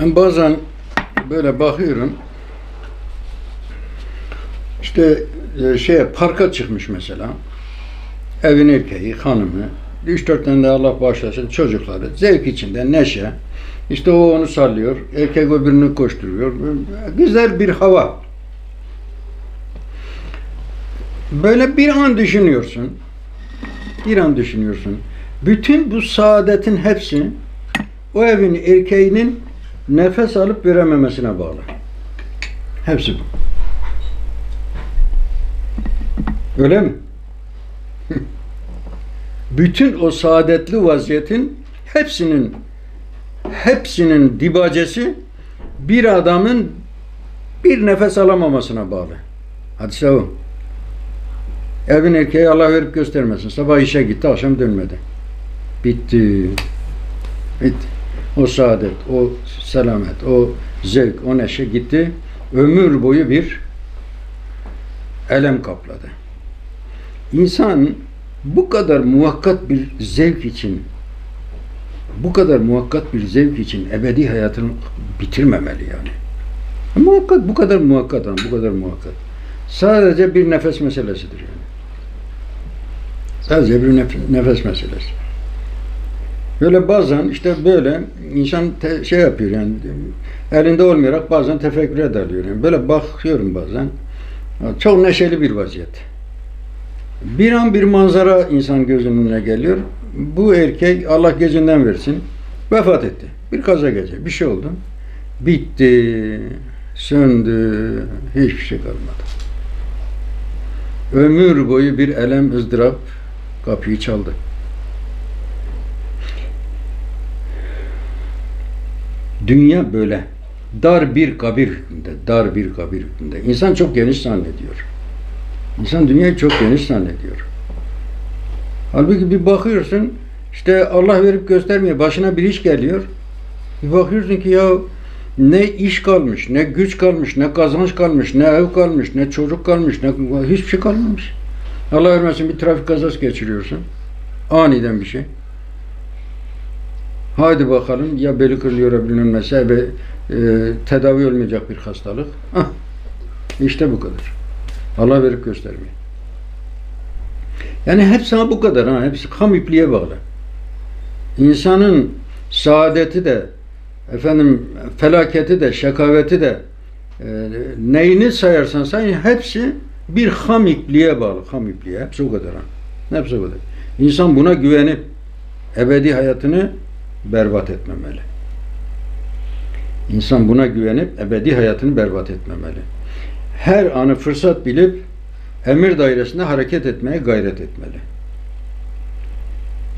Ben bazen böyle bakıyorum. İşte e, şeye parka çıkmış mesela. Evin erkeği, hanımı. 3-4 tane de Allah bağışlasın çocukları. Zevk içinde, neşe. İşte o onu sallıyor. Erkek öbürünü koşturuyor. Güzel bir hava. Böyle bir an düşünüyorsun. Bir an düşünüyorsun. Bütün bu saadetin hepsi o evin erkeğinin nefes alıp verememesine bağlı. Hepsi bu. Öyle mi? Bütün o saadetli vaziyetin hepsinin hepsinin dibacesi bir adamın bir nefes alamamasına bağlı. Hadise o. Evin erkeği Allah verip göstermesin. Sabah işe gitti, akşam dönmedi. Bitti. Bitti. O saadet, o selamet, o zevk, o neşe gitti. Ömür boyu bir elem kapladı. İnsan bu kadar muhakkat bir zevk için bu kadar muhakkat bir zevk için ebedi hayatını bitirmemeli yani. Muhakkat bu kadar muhakkat ama bu kadar muhakkat. Sadece bir nefes meselesidir yani. Sadece bir nef- nefes meselesi. Böyle bazen işte böyle insan te- şey yapıyor yani elinde olmayarak bazen tefekküre dalıyor. Yani böyle bakıyorum bazen. Çok neşeli bir vaziyet. Bir an bir manzara insan gözünün önüne geliyor. Bu erkek Allah gecinden versin vefat etti. Bir kaza gece bir şey oldu. Bitti, söndü, hiçbir şey kalmadı. Ömür boyu bir elem, ızdırap kapıyı çaldı. Dünya böyle. Dar bir kabir hükmünde, dar bir kabir hükmünde. İnsan çok geniş zannediyor. İnsan dünyayı çok geniş zannediyor. Halbuki bir bakıyorsun, işte Allah verip göstermiyor, başına bir iş geliyor. Bir bakıyorsun ki ya ne iş kalmış, ne güç kalmış, ne kazanç kalmış, ne ev kalmış, ne çocuk kalmış, ne hiçbir şey kalmamış. Allah vermesin bir trafik kazası geçiriyorsun. Aniden bir şey. Haydi bakalım ya beli kırılıyor neyse ve e, tedavi olmayacak bir hastalık. Hah, işte bu kadar. Allah verip göstermiyor. Yani hepsi bu kadar ha. Hepsi kam ipliğe bağlı. İnsanın saadeti de efendim felaketi de şakaveti de e, neyini sayarsan say hepsi bir ham ipliğe bağlı. Ham ipliğe. Hepsi o kadar ha. Hepsi o kadar. İnsan buna güvenip ebedi hayatını berbat etmemeli. İnsan buna güvenip ebedi hayatını berbat etmemeli. Her anı fırsat bilip emir dairesinde hareket etmeye gayret etmeli.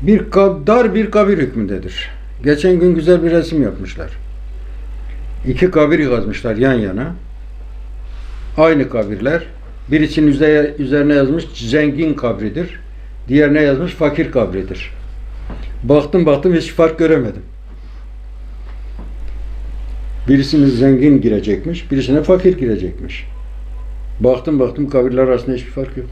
Bir dar bir kabir hükmündedir. Geçen gün güzel bir resim yapmışlar. İki kabir kazmışlar yan yana. Aynı kabirler. Birisinin üze- üzerine yazmış zengin kabridir. Diğerine yazmış fakir kabridir. Baktım baktım hiç fark göremedim. Birisine zengin girecekmiş, birisine fakir girecekmiş. Baktım baktım kabirler arasında hiçbir fark yok.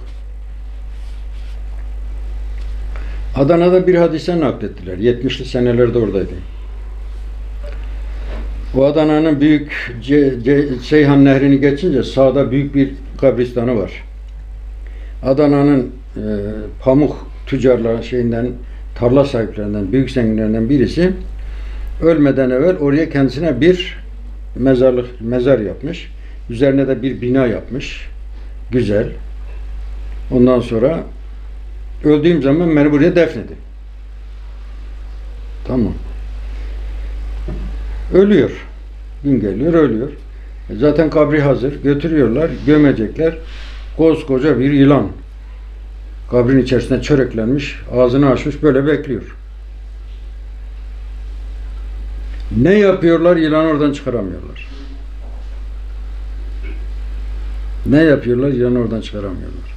Adana'da bir hadise naklettiler. 70'li senelerde oradaydım. O Adana'nın büyük Ce- Ce- Seyhan Nehri'ni geçince sağda büyük bir kabristanı var. Adana'nın e, pamuk tüccarların şeyinden tarla sahiplerinden, büyük zenginlerinden birisi ölmeden evvel oraya kendisine bir mezarlık, mezar yapmış. Üzerine de bir bina yapmış. Güzel. Ondan sonra öldüğüm zaman beni buraya defnedin. Tamam. Ölüyor. Gün geliyor, ölüyor. E Zaten kabri hazır. Götürüyorlar, gömecekler. Koskoca bir yılan. Kabrin içerisinde çöreklenmiş, ağzını açmış böyle bekliyor. Ne yapıyorlar? Yılanı oradan çıkaramıyorlar. Ne yapıyorlar? Yılanı oradan çıkaramıyorlar.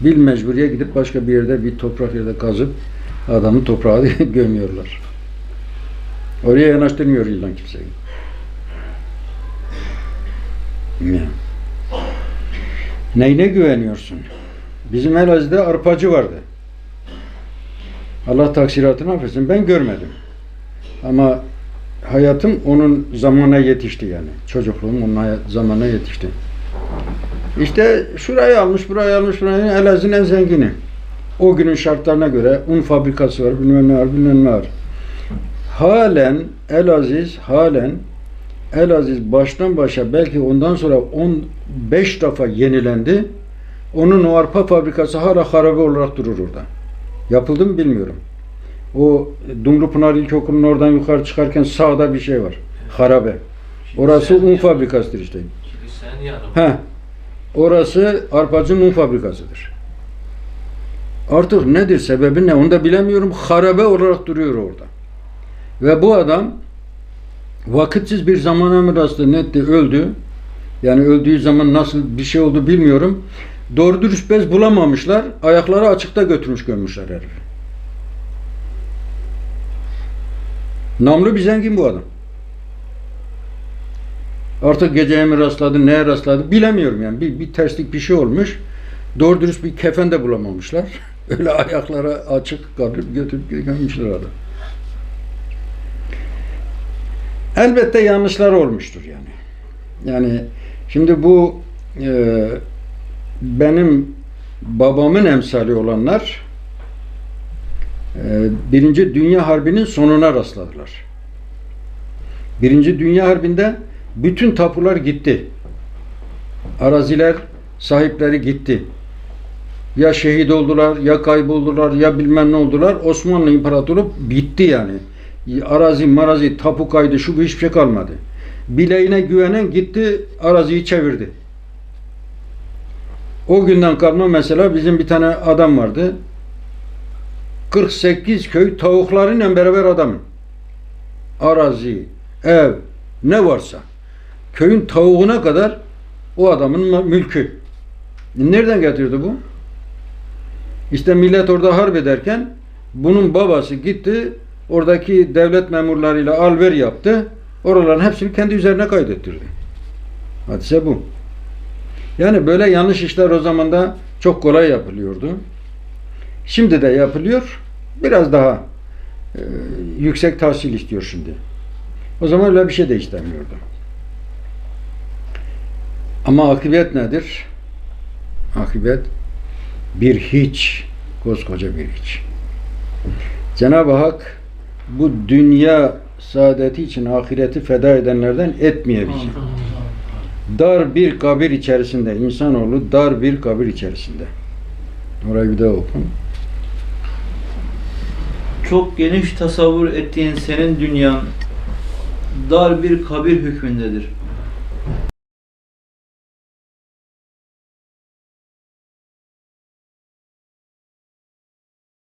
Bil mecburiye gidip başka bir yerde bir toprak yerde kazıp adamı toprağa gömüyorlar. Oraya yanaştırmıyor yılan kimseyi. Ya. Neyine güveniyorsun? Bizim Elazığ'da arpacı vardı. Allah taksiratını affetsin. Ben görmedim. Ama hayatım onun zamana yetişti yani. Çocukluğum onun zamana yetişti. İşte şurayı almış, burayı almış, burayı Elazığ'ın en zengini. O günün şartlarına göre un fabrikası var, bilmem ne var, bilmem ne var. Halen Elaziz, halen Elaziz baştan başa belki ondan sonra 15 defa yenilendi. Onun o arpa fabrikası hala harabe olarak durur orada. Yapıldı mı bilmiyorum. O Dumlupınar İlkokulu'nun oradan yukarı çıkarken sağda bir şey var. Harabe. Orası un fabrikasıdır işte. He. Orası arpacının un fabrikasıdır. Artık nedir sebebi ne onu da bilemiyorum. Harabe olarak duruyor orada. Ve bu adam vakitsiz bir zamana mı rastladı netti öldü. Yani öldüğü zaman nasıl bir şey oldu bilmiyorum. Doğru dürüst bez bulamamışlar. Ayakları açıkta götürmüş gömmüşler herifi. Namlı bir zengin bu adam. Artık geceye mi rastladı, neye rastladı bilemiyorum yani. Bir, bir terslik bir şey olmuş. Doğru dürüst bir kefen de bulamamışlar. Öyle ayaklara açık kalıp götürüp gömmüşler adam. Elbette yanlışlar olmuştur yani. Yani şimdi bu e, benim babamın emsali olanlar e, Birinci Dünya Harbi'nin sonuna rastladılar. Birinci Dünya Harbi'nde bütün tapular gitti. Araziler sahipleri gitti. Ya şehit oldular, ya kayboldular, ya bilmem ne oldular. Osmanlı İmparatorluğu bitti yani. Arazi, marazi, tapu kaydı, şu bu hiçbir şey kalmadı. Bileğine güvenen gitti, araziyi çevirdi. O günden kalma mesela bizim bir tane adam vardı. 48 köy tavuklarıyla beraber adam. Arazi, ev, ne varsa. Köyün tavuğuna kadar o adamın mülkü. Nereden getirdi bu? İşte millet orada harp ederken bunun babası gitti oradaki devlet memurlarıyla alver yaptı. Oraların hepsini kendi üzerine kaydettirdi. Hadise bu. Yani böyle yanlış işler o zaman da çok kolay yapılıyordu. Şimdi de yapılıyor. Biraz daha e, yüksek tahsil istiyor şimdi. O zaman öyle bir şey de istemiyordu. Ama akıbet nedir? Akıbet bir hiç, koskoca bir hiç. Cenab-ı Hak bu dünya saadeti için ahireti feda edenlerden etmeyebilecek. Dar bir kabir içerisinde, insanoğlu dar bir kabir içerisinde. Orayı bir daha okun. Çok geniş tasavvur ettiğin senin dünyan dar bir kabir hükmündedir.